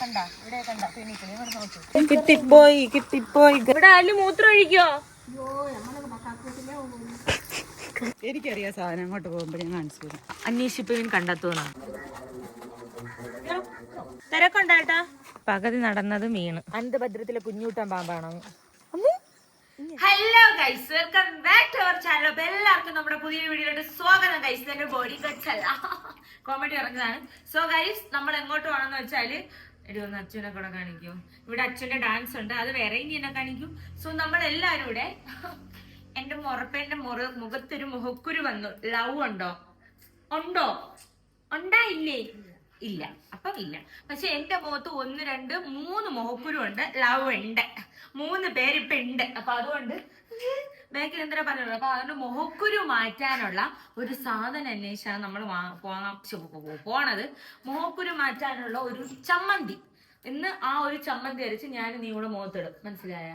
കണ്ട ഇവിടെ കണ്ട തുണിക്കിളി ഇവിടെ നോക്ക് കിട്ടിപ്പോയി കിട്ടിപ്പോയി. ഇവിടെ അല്ല മൂത്രം ഒഴിക്കോ? എനിക്കറിയാം സാധനം അങ്ങോട്ട് പോകുമ്പോൾ ഞാൻ കാണിച്ചു തരാം. അന്വേഷിപ്പവൻ കണ്ടെത്തുമെന്നാണ് തിരക്കുണ്ടാട്ടാ പകുതി നടന്നത് മീണ് അന്ധഭദ്രത്തിലെ Kunjoottan പാമ്പാണോ? Hello guys welcome back to our channel അപ്പൊ എല്ലാവർക്കും നമ്മുടെ പുതിയ വീഡിയോയിലോട്ട് സ്വാഗതം ഗൈസ് എന്റെ ബോഡി കച്ചല്ല. കോമഡി ഇറങ്ങുന്നതാണ്. സോ ഗൈസ് നമ്മൾ എങ്ങോട്ട് പോകണമെന്ന് വെച്ചാൽ എടി ഒന്ന് അച്ഛനെ കൂടെ കാണിക്കൂ. ഇവിടെ അച്ഛന്റെ ഡാൻസ് ഉണ്ട് അത് വേറെ ഇനി എന്നെ കാണിക്കും. സോ നമ്മൾ എല്ലാവരും ഇവിടെ എന്റെ മുറപ്പേന്റെ മുറ മുഖത്തൊരു മുഖക്കുരു വന്നു. ലവ് ഉണ്ടോ? ഉണ്ടോ? ഉണ്ടായില്ലേ ഇല്ല? അപ്പം ഇല്ല. പക്ഷെ എന്റെ മുഖത്ത് ഒന്ന് രണ്ട് മൂന്ന് മുഖക്കുരു ഉണ്ട്. ലവ് ഉണ്ട്. മൂന്ന് പേര് ഇപ്പൊ ഉണ്ട് അപ്പൊ അതുകൊണ്ട് ബാക്കിൽ എന്തിനാ പറയുള്ളൂ അപ്പൊ അതുകൊണ്ട് മുഖക്കുരു മാറ്റാനുള്ള ഒരു സാധനം അന്വേഷിച്ചാണ് നമ്മൾ പോകാൻ പോണത്. മുഖക്കുരു മാറ്റാനുള്ള ഒരു ചമ്മന്തി. ഇന്ന് ആ ഒരു ചമ്മന്തി അരച്ച് ഞാൻ നീ കൂടെ മുഖത്തിടും. മനസ്സിലായ?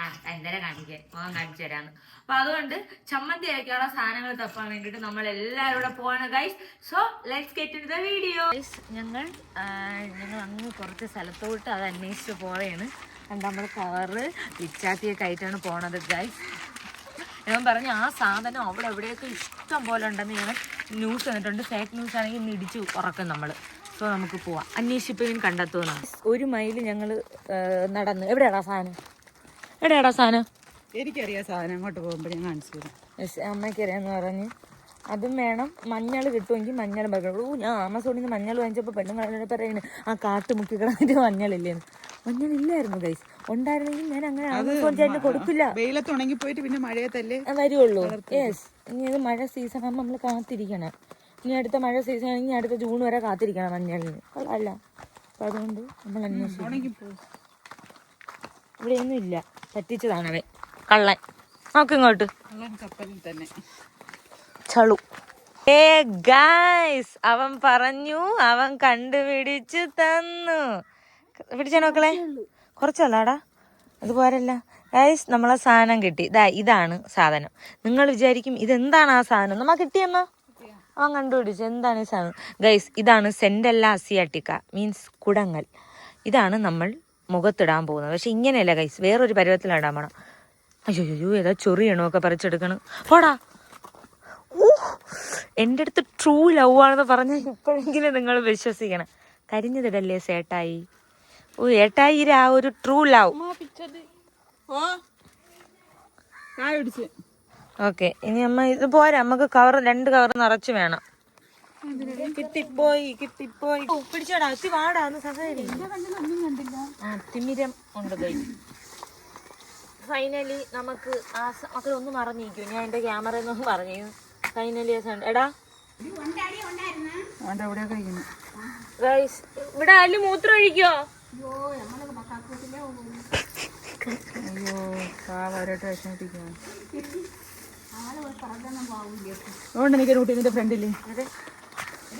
ആ എന്തര കാണിക്കാൻ മുഖം കാണിച്ചു തരാന്ന്. അപ്പൊ അതുകൊണ്ട് ചമ്മന്തി അരക്കാനുള്ള സാധനങ്ങൾ തപ്പാൻ വേണ്ടിട്ട് നമ്മൾ എല്ലാവരും കൂടെ പോവാണ് guys so let's get in the video ഞങ്ങൾ ഞങ്ങൾ അങ്ങ് കുറച്ച് സ്ഥലത്തോട്ട് അത് അന്വേഷിച്ച് പോവുകയാണ് കണ്ട നമ്മൾ കവറ് പിച്ചാത്തിയൊക്കെ ആയിട്ടാണ് പോണത് ഗൈസ് ഞാൻ പറഞ്ഞു ആ സാധനം അവിടെ എവിടെയൊക്കെ ഇഷ്ടം പോലെ ഉണ്ടെന്ന് ഞാൻ ന്യൂസ് തന്നിട്ടുണ്ട് ഫേക്ക് ന്യൂസ് ആണെങ്കിൽ ഇന്ന് ഇടിച്ച് ഉറക്കും നമ്മൾ സോ നമുക്ക് പോവാം. അന്വേഷിപ്പവൻ കണ്ടെത്തുമെന്നാണ് ഒരു മൈൽ ഞങ്ങൾ നടന്ന്. എവിടെയാടാ സാധനം? എവിടെയാടാ സാധനം? എനിക്കറിയാം സാധനം. അങ്ങോട്ട് പോകുമ്പോൾ ഞാൻ കാണിച്ചു തരാം. യെസ് അമ്മയ്ക്കറിയാന്ന് പറഞ്ഞ്. അതും വേണം മഞ്ഞൾ കിട്ടുമെങ്കിൽ മഞ്ഞൾ വെക്കണം ഓ ഞാൻ ആമസോണിൽ നിന്ന് മഞ്ഞൾ വാങ്ങിച്ചപ്പോൾ പെണ്ണുങ്ങളെ പറയുന്നത് ആ കാട്ട് മുക്കി കിടന്നിട്ട് മഞ്ഞളില്ലേന്ന് മഞ്ഞളില്ലായിരുന്നു ഗൈസ് ഉണ്ടായിരുന്നെങ്കിൽ ഞാൻ അങ്ങനെ ആമസോൺ ചേട്ടന് കൊടുക്കില്ല. വെയിലത്ത് ഉണങ്ങി പോയിട്ട് പിന്നെ മഴയത്തല്ലേ വരുള്ളൂ വരുവുള്ളൂ. യെസ് ഇനി അത് മഴ സീസൺ ആകുമ്പോൾ നമ്മൾ കാത്തിരിക്കണം. ഇനി അടുത്ത മഴ സീസൺ ആണെങ്കിൽ അടുത്ത ജൂൺ വരെ കാത്തിരിക്കണം മഞ്ഞളിന്. അല്ല. അപ്പം അതുകൊണ്ട് നമ്മൾ അന്വേഷിക്കും ഇവിടെ ഒന്നും ഇവിടെയൊന്നും ഇല്ല. പറ്റിച്ചതാണവൻ കള്ളൻ. നോക്ക് ഇങ്ങോട്ട്. തന്നെ. ചളു. ഏ ഗായ്സ് അവൻ പറഞ്ഞു അവൻ കണ്ടുപിടിച്ചു തന്നു. പിടിച്ചാ നോക്കളെ. കുറച്ചല്ലാടാ അത് പോരല്ല ഗൈസ് നമ്മളെ സാധനം കിട്ടി. ഇതാ ഇതാണ് സാധനം. നിങ്ങൾ വിചാരിക്കും ഇതെന്താണ് ആ സാധനം? നമ്മ കിട്ടിയെന്നോ? അവൻ കണ്ടുപിടിച്ചു. എന്താണ് ഈ സാധനം? ഗൈസ് ഇതാണ് സെൻഡല്ല അസിയാട്ടിക്ക മീൻസ് കുടങ്ങൽ ഇതാണ് നമ്മൾ മുഖത്തിടാൻ പോകുന്നത്. പക്ഷെ ഇങ്ങനെയല്ല ഗൈസ് വേറൊരു പരുവത്തിലിടാൻ പോണം. അയ്യോ അയ്യോ ഏതാ ചൊറിയണോ ഒക്കെ പറിച്ചെടുക്കണം. പോടാ. എന്റെ അടുത്ത് ട്രൂ ലവ് ആണെന്ന് പറഞ്ഞാൽ ഇപ്പോഴെങ്കിലും നിങ്ങൾ വിശ്വസിക്കണം. കരിഞ്ഞതിടല്ലേ സേട്ടായി? ഓ ആ ഒരു ട്രൂ ലവ് ഓക്കെ ഇനി അമ്മ ഇത് പോരാ നമുക്ക് കവർ രണ്ട് കവർ നിറച്ച് വേണം. കിട്ടിപ്പോയി കിട്ടിപ്പോയി. ഓ, പിടിച്ചോടാ അത്തി വാടാ ഒന്ന് സഹകരി ആ തിമിരം ഉണ്ട് ഫൈനലി നമുക്ക് ആ മക്കളെ ഒന്ന് മറന്നിരിക്കും. ഞാൻ എന്റെ ക്യാമറ ഒന്നും പറഞ്ഞു. ഫൈനലി എടാ. ഇവിടെ അല്ല മൂത്രം ഗൈസ് അയ്യോ പാവരായിട്ട് വിഷമിപ്പിക്കുന്നു അതുകൊണ്ട് എനിക്ക് റൂട്ടി നിന്റെ ഫ്രണ്ടിൽ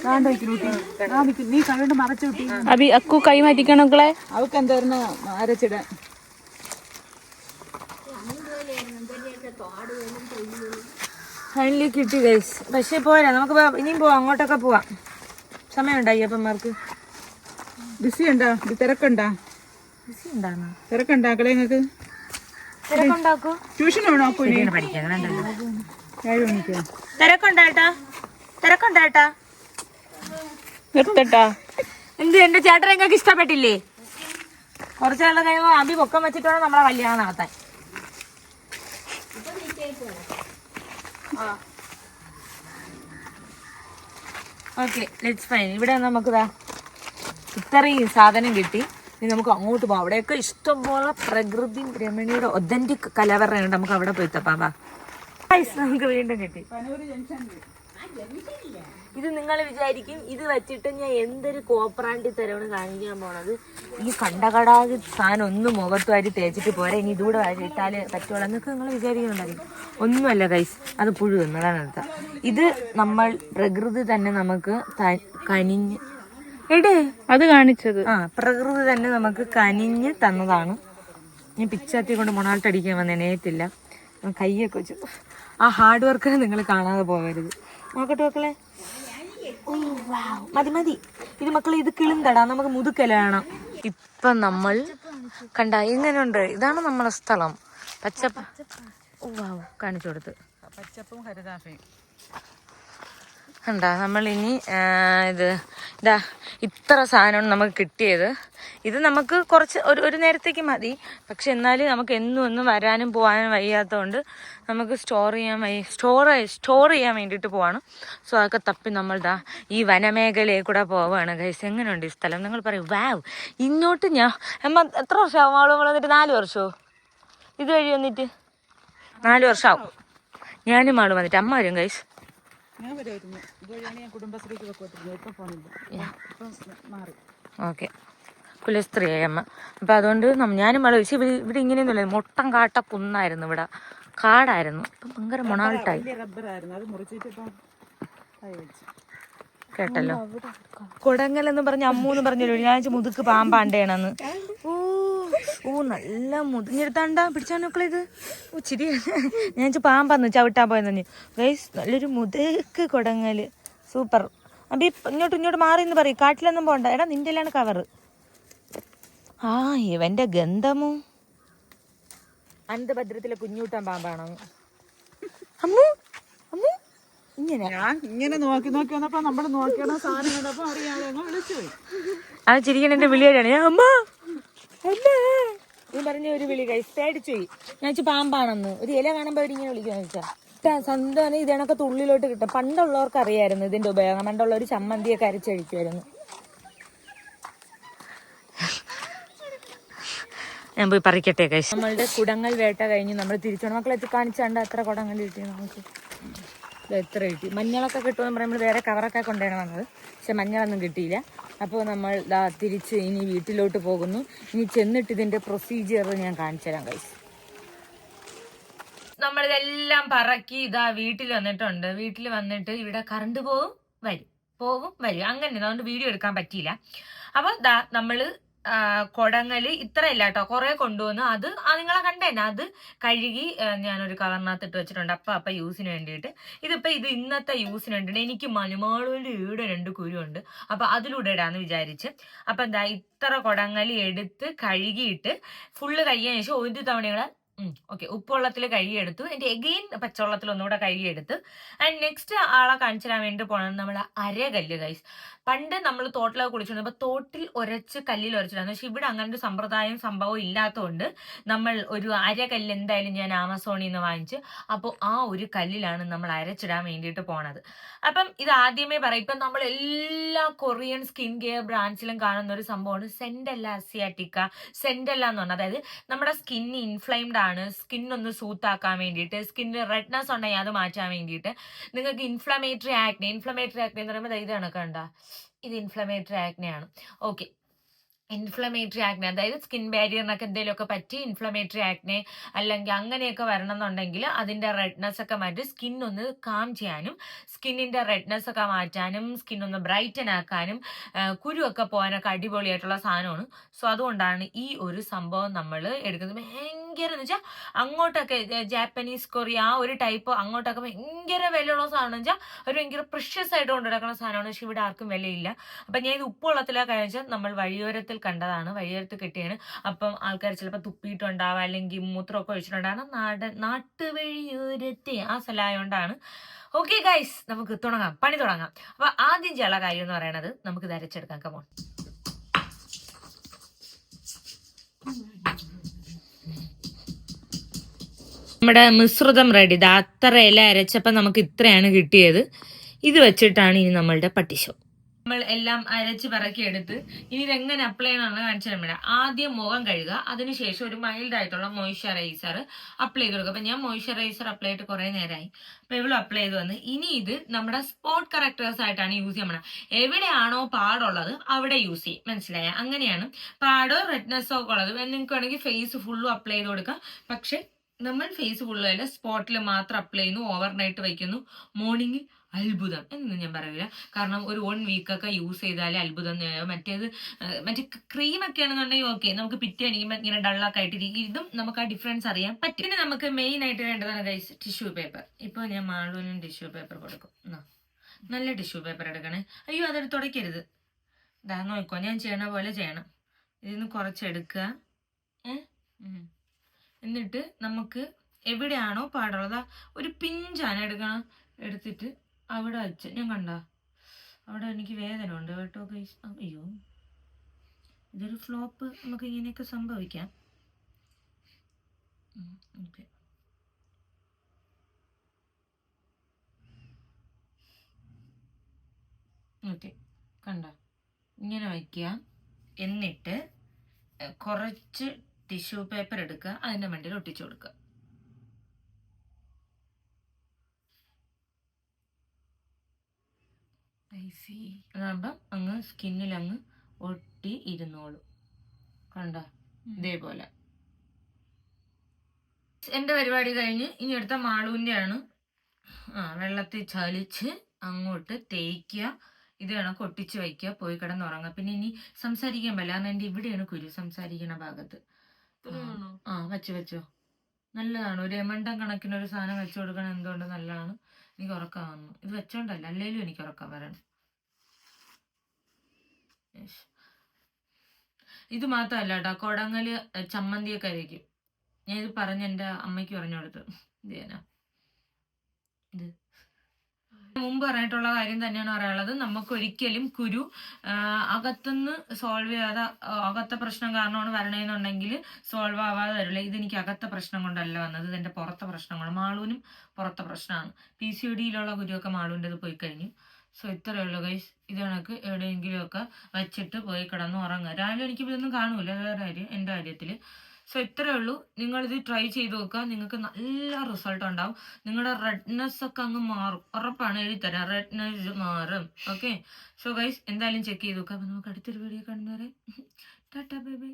കാണ്ട റൂട്ടി ആ നിക്ക് നീ കണ്ടുകൊണ്ട് മറച്ചു അക്കു കൈ മാറ്റിക്കണക്കളെ അവക്ക് എന്തായിരുന്നു അരച്ചിടാൻ ഫൈനലി കിട്ടി ഗൈസ് പക്ഷേ പോരാ നമുക്ക് ഇനിയും പോവാം അങ്ങോട്ടൊക്കെ പോവാം. സമയമുണ്ടായി അപ്പന്മാർക്ക് ബിസി ഉണ്ടാ ഇത് തിരക്കുണ്ടാ? തിരക്കുണ്ടാ കളെ നിങ്ങൾക്ക് ട്യൂഷൻ വേണോ ഏഴ് മണിക്കോ. തിരക്കുണ്ടാട്ടാ നിർത്തട്ടാ. എന്ത് എന്റെ ചേട്ടൻ നിങ്ങൾക്ക് ഇഷ്ടപ്പെട്ടില്ലേ? കുറച്ച് നാളെ കഴിയുമ്പോൾ അബി പൊക്കം വെച്ചിട്ട് വേണം നമ്മളെ കല്യാണം നടത്താൻ. ഓക്കെ ലെറ്റ്സ് ഫൈൻ ഇവിടെ നമുക്ക് ദാ ഇത്രയും സാധനം കിട്ടി. ഇനി നമുക്ക് അങ്ങോട്ട് പോകാം അവിടെയൊക്കെ ഇഷ്ടംപോലെ പ്രകൃതി രമണിയുടെ ഒതന്റിക് കലവറയുണ്ട് നമുക്ക് അവിടെ പോയി തപ്പാം. നമുക്ക് വീണ്ടും കിട്ടി. ഇത് നിങ്ങൾ വിചാരിക്കും ഇത് വെച്ചിട്ട് ഞാൻ എന്തൊരു കോപ്രാണ്ടി തരവണ് കാണിക്കാൻ പോണത്. ഈ കണ്ടകടാകി സാധനം ഒന്ന് മുഖത്ത് വാരി തേച്ചിട്ട് പോരാ. ഇനി ഇതുകൂടെ വാരി ഇട്ടാൽ പറ്റുള്ളൂ. എന്നൊക്കെ നിങ്ങൾ വിചാരിക്കുന്നുണ്ടായിരിക്കും. ഒന്നുമല്ല കൈസ് അത് പുഴു എന്നതാണ് അടുത്ത ഇത് നമ്മൾ പ്രകൃതി തന്നെ നമുക്ക് കനിഞ്ഞ് എടേ അത് കാണിച്ചത്. ആ പ്രകൃതി തന്നെ നമുക്ക് കനിഞ്ഞ് തന്നതാണ്. ഞാൻ പിച്ചാത്തി കൊണ്ട് മൊണാൾട്ടടിക്കാൻ വന്ന നേരത്തില്ല കൈയൊക്കെ വെച്ചു. ആ ഹാർഡ് വർക്ക് നിങ്ങൾ കാണാതെ പോകരുത്. നോക്കട്ടെ മക്കളെ. മതി മതി. ഇത് മക്കളെ ഇത് കിളിന്തടാ. നമുക്ക് മുതുക്കലാണ് ഇപ്പൊ നമ്മൾ കണ്ട എങ്ങനെയുണ്ട്? ഇതാണ് നമ്മളെ സ്ഥലം. പച്ചപ്പ ഓ വാവ് കാണിച്ചു കൊടുത്ത്. പച്ചപ്പും ഹരിതാഭയും. നമ്മൾ ഇനി ഇത് ഇതാ ഇത്ര സാധനമാണ് നമുക്ക് കിട്ടിയത്. ഇത് നമുക്ക് കുറച്ച് ഒരു ഒരു നേരത്തേക്ക് മതി. പക്ഷെ എന്നാലും നമുക്ക് എന്നും എന്നും വരാനും പോകാനും വയ്യാത്തതുകൊണ്ട് നമുക്ക് സ്റ്റോർ ചെയ്യാൻ വയ്യ സ്റ്റോർ സ്റ്റോർ ചെയ്യാൻ വേണ്ടിയിട്ട് പോവാണ്. സോ അതൊക്കെ തപ്പി നമ്മൾ ദാ ഈ വനമേഖലയിൽ കൂടെ പോവുകയാണ് ഗൈസ് എങ്ങനെയുണ്ട് ഈ സ്ഥലം? നിങ്ങൾ പറയും. വാവ് ഇങ്ങോട്ട് ഞാൻ അമ്മ എത്ര വർഷമാവും? അവൾ വന്നിട്ട് നാല് വർഷമോ ഇത് വഴി വന്നിട്ട് നാല് വർഷമാവും. ഞാനും ആൾ വന്നിട്ട് അമ്മ വരും ഗൈസ് ഞാൻ വരുമായിരുന്നു ഇതുവഴിയാണ് ഞാൻ കുടുംബശ്രീക്ക് വെക്കോട്ടിരുന്നത് ഇപ്പൊ പോണില്ല. ഇപ്പം മാറി. ഓക്കെ കുലസ്ത്രീയായി അമ്മ അപ്പം അതുകൊണ്ട് ഞാനും വളരെ പക്ഷേ ഇവിടെ ഇവിടെ ഇങ്ങനെയൊന്നുമില്ല. മൊട്ടം കാട്ട കുന്നായിരുന്നു ഇവിടെ. കാടായിരുന്നു. ഇപ്പം ഭയങ്കര മൊണാൾട്ടായി റബ്ബറായിരുന്നു. അത് മുറിച്ചിട്ട് ഇപ്പം കേട്ടല്ലോ. കൊടങ്ങൽ എന്ന് പറഞ്ഞ അമ്മു എന്ന് പറഞ്ഞല്ലോ ഞാൻ മുതുക്ക് പാമ്പാണ്ടേണെന്ന്. ഓ നല്ല മുതിഞ്ഞെടുത്താണ്ടാ പിടിച്ചാ നോക്കളെ ഇത്? ഓ ചിരി. ഞാൻ വിചാരിച്ചു പാമ്പാന്ന് ചവിട്ടാൻ പോയെന്നു ഗൈസ് നല്ലൊരു മുതക്ക് കൊടങ്ങൽ. സൂപ്പർ. അപ്പൊ ഇങ്ങോട്ട് ഇങ്ങോട്ട് മാറി എന്ന് പറയും. കാട്ടിലൊന്നും പോകണ്ട എടാ നിന്റെ എല്ലാം കവറ് ആ ഇവന്റെ ഗന്ധമോ? അനന്തഭദ്രത്തിലെ കുഞ്ഞൂട്ടാൻ പാമ്പാണോ? അമ്മു അമ്മു. ഇങ്ങനെ. ഞാൻ ഇങ്ങനെ നോക്കി നോക്കി വന്നപ്പോ നമ്മൾ നോക്കിയണ സാധനം കണ്ടപ്പോ അറിയാതെ വിളിച്ചു പോയി. ആ ചിരിക്കണ എന്റെ വിളിയാണ് അമ്മ. പറഞ്ഞ ഒരു വിളി കഴിച്ച് പേടിച്ചു ഞാൻ വെച്ചാൽ പാമ്പാണെന്ന്. ഒരു ഇല കാണുമ്പോ അവരിങ്ങനെ വിളിക്കാന്ന് വെച്ചാ. സ്വന്തമാണ് ഇതിനൊക്കെ തുള്ളിലോട്ട് കിട്ടും. പണ്ടുള്ളവർക്ക് അറിയായിരുന്നു ഇതിന്റെ ഉപയോഗം. ഒരു ചമ്മന്തിയൊക്കെ അരച്ചഴിക്കുമായിരുന്നു ഞാൻ പോയി പറിക്കട്ടെ നമ്മളുടെ കുടങ്ങൾ വേട്ട കഴിഞ്ഞ് നമ്മൾ തിരിച്ചോണം മക്കളെ കാണിച്ചാണ്ട് അത്ര കുടങ്ങൾ കിട്ടി നമുക്ക്? എത്ര കിട്ടി? മഞ്ഞളൊക്കെ കിട്ടുമെന്ന് പറയുമ്പോൾ വേറെ കവറൊക്കെ കൊണ്ടുവരണം വന്നത് പക്ഷെ മഞ്ഞളൊന്നും കിട്ടിയില്ല. അപ്പോൾ നമ്മൾ ദാ തിരിച്ച് ഇനി വീട്ടിലോട്ട് പോകുന്നു. ഇനി ചെന്നിട്ട് ഇതിന്റെ പ്രൊസീജിയർ ഞാൻ കാണിച്ചു തരാം കഴിച്ചു നമ്മളിതെല്ലാം പറക്കി ഇതാ വീട്ടിൽ വന്നിട്ടുണ്ട്. വീട്ടിൽ വന്നിട്ട് ഇവിടെ കറണ്ട് പോവും വരും. പോവും വരും. അങ്ങനെ അതുകൊണ്ട് വീഡിയോ എടുക്കാൻ പറ്റിയില്ല. അപ്പോൾ ദാ നമ്മൾ ആ, കൊടങ്ങൽ ഇത്ര ഇല്ല കേട്ടോ കുറെ കൊണ്ടുവന്ന്. അത് നിങ്ങളെ കണ്ടേനെ? അത് കഴുകി ഞാനൊരു കവറിനകത്ത് ഇട്ട് വെച്ചിട്ടുണ്ട്. അപ്പൊ അപ്പൊ യൂസിന് വേണ്ടിയിട്ട്. ഇതിപ്പൊ ഇത് ഇന്നത്തെ യൂസിന് വേണ്ടിയിട്ട്. എനിക്ക് മനുമാളുവിന്റെ ഈടെ രണ്ട് കുരുണ്ട് അപ്പൊ അതിലൂടെ ഇടാന്ന് വിചാരിച്ച്. അപ്പൊ എന്താ ഇത്ര കൊടങ്ങലി എടുത്ത് കഴുകിയിട്ട് ഫുള്ള് കഴിയാൻ ശേഷം ഒരു തവണകളെ ഓക്കെ ഉപ്പുവെള്ളത്തിൽ കഴുകിയെടുത്തു. എന്റെ എഗെയിൻ പച്ചവെള്ളത്തിൽ ഒന്നുകൂടെ കഴുകിയെടുത്ത്. ആൻഡ് നെക്സ്റ്റ് ആളെ കാണിച്ചു തരാൻ വേണ്ടി പോണത് നമ്മൾ അരകല്ല് ഗൈസ് പണ്ട് നമ്മൾ തോട്ടിലൊക്കെ കുളിച്ചിരുന്നപ്പോൾ തോട്ടിൽ ഒരച്ച് കല്ലിൽ ഉരച്ചിട്ടാണ് പക്ഷെ ഇവിടെ അങ്ങനെ ഒരു സമ്പ്രദായം സംഭവം ഇല്ലാത്തതുകൊണ്ട് നമ്മൾ ഒരു അരകല്ല് എന്തായാലും ഞാൻ ആമസോണിൽ നിന്ന് വാങ്ങിച്ച് അപ്പോൾ ആ ഒരു കല്ലിലാണ് നമ്മൾ അരച്ചിടാൻ വേണ്ടിയിട്ട് പോണത്. അപ്പം ഇത് ആദ്യമേ പറയാം ഇപ്പം നമ്മൾ എല്ലാ കൊറിയൻ സ്കിൻ കെയർ ബ്രാൻഡ്സിലും കാണുന്ന ഒരു സംഭവമാണ് സെൻഡല്ല അസിയാറ്റിക്ക സെൻഡല്ല എന്ന് പറഞ്ഞാൽ അതായത് നമ്മുടെ സ്കിൻ ഇൻഫ്ലൈംഡ് ആണ്. സ്കിൻ ഒന്ന് സൂത്താക്കാൻ വേണ്ടിയിട്ട് സ്കിന്നിന് റെഡ്നെസ് ഉണ്ടെങ്കിൽ അത് മാറ്റാൻ വേണ്ടിയിട്ട് നിങ്ങൾക്ക് ഇൻഫ്ലമേറ്ററി ആക്നെ ഇൻഫ്ലമേറ്ററി ആക്നെ എന്ന് പറയുമ്പോൾ ഇതാണ് ഇത് കണക്കണ്ട ഇത് ഇൻഫ്ലമേറ്ററി ആക്നെ ആണ്. ഓക്കെ ഇൻഫ്ലമേറ്ററി ആക്നെ അതായത് സ്കിൻ ബാരിയറിനൊക്കെ എന്തെങ്കിലുമൊക്കെ പറ്റി ഇൻഫ്ലമേറ്ററി ആക്നെ അല്ലെങ്കിൽ അങ്ങനെയൊക്കെ വരണം എന്നുണ്ടെങ്കിൽ അതിന്റെ റെഡ്നെസ് ഒക്കെ മാറ്റി സ്കിൻ ഒന്ന് കാം ചെയ്യാനും സ്കിന്നിന്റെ റെഡ്നെസ് ഒക്കെ മാറ്റാനും സ്കിൻ ഒന്ന് ബ്രൈറ്റൻ ആക്കാനും കുരുവൊക്കെ പോകാനൊക്കെ അടിപൊളിയായിട്ടുള്ള സാധനമാണ്. സോ അതുകൊണ്ടാണ് ഈ ഒരു സംഭവം നമ്മൾ എടുക്കുന്നത്. ഭയങ്കര എന്ന് വെച്ചാൽ അങ്ങോട്ടൊക്കെ ജാപ്പനീസ് കൊറിയ ആ ഒരു ടൈപ്പ് അങ്ങോട്ടൊക്കെ ഭയങ്കര വിലയുള്ള സാധനം വെച്ചാൽ ഒരു ഭയങ്കര പ്രഷ്യസ് ആയിട്ട് കൊണ്ടുനടക്കുന്ന സാധനമാണ്. പക്ഷെ ഇവിടെ ആർക്കും വിലയില്ല. അപ്പം ഞാൻ ഇത് ഉപ്പുവെള്ളത്തിലാണ് കഴിഞ്ഞാൽ നമ്മൾ വഴിയോരത്തിൽ കണ്ടതാണ് വഴിയോരത്ത് കെട്ടിയാണ്. അപ്പം ആൾക്കാർ ചിലപ്പോൾ തുപ്പിയിട്ടുണ്ടാവാം അല്ലെങ്കിൽ മൂത്രമൊക്കെ ഒഴിച്ചിട്ടുണ്ടാകും നാട് നാട്ടുവഴിയോരത്തെ ആ സ്ഥലമായതുകൊണ്ടാണ് ഓക്കെ ഗൈസ് നമുക്ക് തുടങ്ങാം. പണി തുടങ്ങാം. അപ്പൊ ആദ്യം ചെയ്യാനുള്ള കാര്യം എന്ന് പറയുന്നത് നമുക്ക് ഇത് കമോൺ നമ്മുടെ മിശ്രിതം റെഡി ഇത് അത്ര ഇല അരച്ചപ്പോൾ നമുക്ക് ഇത്രയാണ് കിട്ടിയത്. ഇത് വെച്ചിട്ടാണ് ഇനി നമ്മളുടെ പട്ടിശോ. നമ്മൾ എല്ലാം അരച്ച് പറക്കി എടുത്ത് ഇനി ഇതെങ്ങനെ അപ്ലൈ ചെയ്യണമെന്ന് കാണിച്ചു തരാം ആദ്യം മുഖം കഴുകുക അതിനുശേഷം ഒരു മൈൽഡ് ആയിട്ടുള്ള മോയ്സ്ചറൈസർ അപ്ലൈ ചെയ്ത് കൊടുക്കുക. അപ്പൊ ഞാൻ മോയ്സ്ചറൈസർ അപ്ലൈ ചെയ്തിട്ട് കുറെ നേരമായി. അപ്പൊ ഇവളും അപ്ലൈ ചെയ്ത് വന്ന് ഇനി ഇത് നമ്മുടെ സ്പോട്ട് കറക്റ്റേഴ്സ് ആയിട്ടാണ് യൂസ് ചെയ്യണം എവിടെയാണോ പാടുള്ളത് അവിടെ യൂസ് ചെയ്യും. മനസ്സിലായ? അങ്ങനെയാണ്. പാടോ റെഡ്നെസ്സോ ഒക്കെ ഉള്ളത്. നിങ്ങൾക്ക് വേണമെങ്കിൽ ഫേസ് ഫുള്ളും അപ്ലൈ ചെയ്ത് കൊടുക്കാം. പക്ഷെ നമ്മൾ ഫേസ് ഫുള്ള് സ്പോട്ടിൽ മാത്രം അപ്ലൈ ചെയ്യുന്നു ഓവർനൈറ്റ് വയ്ക്കുന്നു. മോർണിംഗ് അത്ഭുതം എന്നൊന്നും ഞാൻ പറയില്ല കാരണം ഒരു വൺ വീക്കൊക്കെ യൂസ് ചെയ്താലേ അത്ഭുതം മറ്റേത് മറ്റേ ക്രീം ഒക്കെ ആണെന്നുണ്ടെങ്കിൽ ഓക്കെ നമുക്ക് പിറ്റേ അണിയുമ്പോൾ ഇങ്ങനെ ഡള്ളൊക്കെ ആയിട്ടിരിക്കും ഇതും നമുക്ക് ആ ഡിഫറൻസ് അറിയാം പറ്റും. പിന്നെ നമുക്ക് മെയിൻ ആയിട്ട് വേണ്ടതാണ് ഗൈസ് ടിഷ്യൂ പേപ്പർ ഇപ്പോൾ ഞാൻ മാളൂനും ടിഷ്യൂ പേപ്പർ കൊടുക്കും. എന്നാ നല്ല ടിഷ്യൂ പേപ്പർ എടുക്കണേ. അയ്യോ അതെടുത്ത് തുടയ്ക്കരുത്. ഇതാ നോക്കോ ഞാൻ ചെയ്യണ പോലെ ചെയ്യണം. ഇതിന്ന് കുറച്ചെടുക്കുക? എന്നിട്ട് നമുക്ക് എവിടെയാണോ പാടുള്ളത്. ഒരു പിഞ്ചാണ് എടുക്കണം. എടുത്തിട്ട് അവിടെ വെച്ച് ഞാൻ കണ്ട. അവിടെ എനിക്ക് വേദന ഉണ്ട്. കേട്ടോ ഗൈസ് അയ്യോ. ഇതൊരു ഫ്ലോപ്പ് നമുക്ക് ഇങ്ങനെയൊക്കെ സംഭവിക്കാം. ഓക്കെ ഓക്കെ കണ്ട. ഇങ്ങനെ വയ്ക്കുക. എന്നിട്ട് കുറച്ച് ടിഷ്യൂ പേപ്പർ എടുക്കുക. അതിന്റെ മണ്ടിയിൽ ഒട്ടിച്ചു കൊടുക്കുക. അതാകുമ്പം അങ്ങ് സ്കിന്നിൽ അങ്ങ് ഒട്ടി ഇരുന്നോളും കണ്ട ഇതേപോലെ. എന്റെ പരിപാടി കഴിഞ്ഞ് ഇനി അടുത്ത മാളൂന്റെ ആണ് ആ വെള്ളത്തിൽ ചലിച്ച് അങ്ങോട്ട് തേക്കുക ഇത് കണക്ക് ഒട്ടിച്ച് വയ്ക്കുക. പോയി കിടന്ന് ഉറങ്ങുക. പിന്നെ ഇനി സംസാരിക്കാൻ പറ്റില്ല. കാരണം എന്റെ ഇവിടെയാണ് കുരു സംസാരിക്കണ ഭാഗത്ത്? ആ വെച്ചു വെച്ചോ. നല്ലതാണ്. ഒരു എമണ്ടം കണക്കിന് ഒരു സാധനം വെച്ചു കൊടുക്കണം എന്തുകൊണ്ട് നല്ലതാണ്? എനിക്ക് ഉറക്കം വന്നു. ഇത് വെച്ചോണ്ടല്ല അല്ലേലും എനിക്ക് ഉറക്കം വരണം. ഇത് മാത്രമല്ല കേട്ടോ കൊടങ്ങൽ ചമ്മന്തിയൊക്കെ അരയ്ക്കും. ഞാൻ ഇത് പറഞ്ഞ് എന്റെ അമ്മയ്ക്ക് പറഞ്ഞു കൊടുത്തു ഇത് ഇത് മുമ്പ് പറഞ്ഞിട്ടുള്ള കാര്യം തന്നെയാണ് പറയാനുള്ളത്. നമുക്ക് ഒരിക്കലും കുരു അകത്തുനിന്ന് സോൾവ് ചെയ്യാതെ അകത്തെ പ്രശ്നം കാരണമാണ് വരണേന്നുണ്ടെങ്കിൽ സോൾവ് ആവാതെ വരില്ല. ഇതെനിക്ക് അകത്തെ പ്രശ്നം കൊണ്ടല്ല വന്നത്. ഇതെന്റെ പുറത്തെ പ്രശ്നം കൊണ്ട് മാളൂനും പുറത്തെ പ്രശ്നമാണ്. പി സി ഡിയിലുള്ള കുരുവൊക്കെ മാളൂന്റെത് പോയി കഴിഞ്ഞു. സോ ഇത്രയേ ഉള്ളൂ ഗൈസ് ഇത് കണക്ക് എവിടെയെങ്കിലുമൊക്കെ വെച്ചിട്ട് പോയി കിടന്ന് ഉറങ്ങുക. രാവിലെ എനിക്ക് ഇതൊന്നും കാണൂല. വേറെ കാര്യം. എന്റെ കാര്യത്തിൽ സോ ഇത്രയേ ഉള്ളൂ. നിങ്ങളിത് ട്രൈ ചെയ്ത് നോക്കുക. നിങ്ങൾക്ക് നല്ല റിസൾട്ട് ഉണ്ടാവും. നിങ്ങളുടെ റെഡ്നെസ് ഒക്കെ അങ്ങ് മാറും. ഉറപ്പാണ് എഴുതി തരാം. റെഡ്നെസ് മാറും. ഓക്കെ സോ ഗൈസ് എന്തായാലും ചെക്ക് ചെയ്ത് നോക്കാം. അപ്പൊ നമുക്ക് അടുത്തൊരു വീഡിയോ കാണുന്നവരെ. Tata bye bye